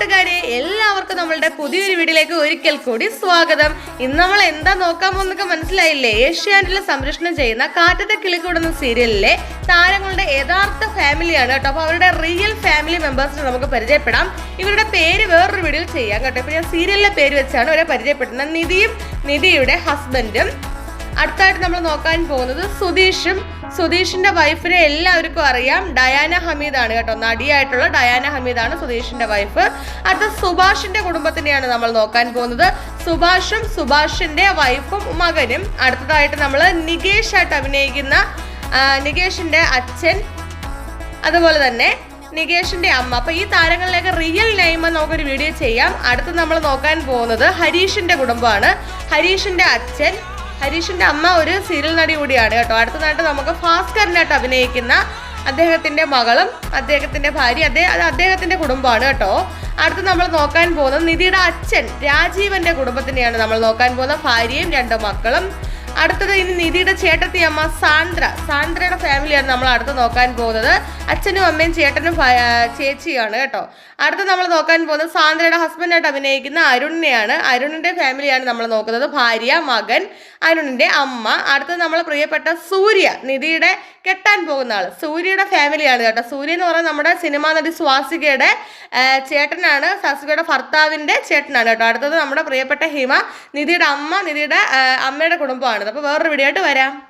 കൂട്ടുകാരെ എല്ലാവർക്കും നമ്മളുടെ പുതിയൊരു വീഡിയോയിലേക്ക് ഒരിക്കൽ കൂടി സ്വാഗതം. ഇന്ന് നമ്മൾ എന്താ നോക്കാൻ പോകുന്നൊക്കെ മനസ്സിലായില്ലേ? ഏഷ്യാനെറ്റിൽ സംരക്ഷണം ചെയ്യുന്ന കാറ്റത്തെ കിളിക്കൂടുന്ന സീരിയലിലെ താരങ്ങളുടെ യഥാർത്ഥ ഫാമിലിയാണ് കേട്ടോ. അപ്പോൾ അവരുടെ റിയൽ ഫാമിലി മെമ്പേഴ്സിനെ നമുക്ക് പരിചയപ്പെടാം. ഇവരുടെ പേര് വേറൊരു വീഡിയോയിൽ ചെയ്യാം കേട്ടോ. ഇപ്പോൾ ഞാൻ സീരിയലിലെ പേര് വെച്ചാണ് അവരെ പരിചയപ്പെടുന്നത് നിധിയും നിധിയുടെ ഹസ്ബൻഡും അടുത്തായിട്ട് നമ്മൾ നോക്കാൻ പോകുന്നത് സുധീഷും സുധീഷിന്റെ വൈഫിനെ എല്ലാവർക്കും അറിയാം. ഡയാന ഹമീദാണ് കേട്ടോ. നടിയായിട്ടുള്ള ഡയാന ഹമീദാണ് സുധീഷിന്റെ വൈഫ് അടുത്ത സുഭാഷിന്റെ കുടുംബത്തിനെയാണ് നമ്മൾ നോക്കാൻ പോകുന്നത്. സുഭാഷും സുഭാഷിന്റെ വൈഫും മകനും. അടുത്തതായിട്ട് നമ്മൾ നികേഷ് ആയിട്ട് അഭിനയിക്കുന്ന നികേഷിന്റെ അച്ഛൻ. അതുപോലെ തന്നെ നികേഷിന്റെ അമ്മ. അപ്പൊ ഈ താരങ്ങളിലേക്ക് റിയൽ നെയിം നമുക്കൊരു വീഡിയോ ചെയ്യാം. അടുത്ത് നമ്മൾ നോക്കാൻ പോകുന്നത് ഹരീഷിന്റെ കുടുംബമാണ്. ഹരീഷിന്റെ അച്ഛൻ ഹരീഷിന്റെ അമ്മ ഒരു സീരിയൽ നടി കൂടിയാണ് കേട്ടോ. അടുത്തതായിട്ട് നമുക്ക് ഭാസ്കരനായിട്ട് അഭിനയിക്കുന്ന അദ്ദേഹത്തിന്റെ മകളും അദ്ദേഹത്തിന്റെ ഭാര്യ അദ്ദേഹം അത് അദ്ദേഹത്തിന്റെ കുടുംബമാണ് കേട്ടോ. അടുത്ത് നമ്മൾ നോക്കാൻ പോകുന്നത് നിധിയുടെ അച്ഛൻ രാജീവന്റെ കുടുംബത്തിനെയാണ് നമ്മൾ നോക്കാൻ പോകുന്നത്. ഭാര്യയും രണ്ട് മക്കളും അടുത്തത് ഇനി നിധിയുടെ ചേട്ടത്തി അമ്മ സാന്ദ്ര. സാന്ദ്രയുടെ ഫാമിലിയാണ് നമ്മൾ അടുത്ത് നോക്കാൻ പോകുന്നത്. അച്ഛനും അമ്മയും ചേട്ടനും ചേച്ചിയാണ് കേട്ടോ. അടുത്ത് നമ്മൾ നോക്കാൻ പോകുന്നത് സാന്ദ്രയുടെ ഹസ്ബൻഡായിട്ട് അഭിനയിക്കുന്ന അരുണിനെയാണ്. അരുണിന്റെ ഫാമിലിയാണ് നമ്മൾ നോക്കുന്നത്. ഭാര്യ മകൻ അരുണിന്റെ അമ്മ. അടുത്തത് നമ്മൾ പ്രിയപ്പെട്ട സൂര്യ നിധിയുടെ കെട്ടാൻ പോകുന്ന ആൾ സൂര്യയുടെ ഫാമിലിയാണ് കേട്ടോ. സൂര്യ എന്ന് പറഞ്ഞാൽ നമ്മുടെ സിനിമാ നടി സ്വാസികയുടെ ചേട്ടനാണ്. സ്വാസികയുടെ ഭർത്താവിന്റെ ചേട്ടനാണ് കേട്ടോ. അടുത്തത് നമ്മുടെ പ്രിയപ്പെട്ട ഹിമ നിധിയുടെ അമ്മ നിധിയുടെ അമ്മയുടെ കുടുംബമാണ്. അപ്പോൾ വേറൊരു വീഡിയോ ആയിട്ട് വരാം.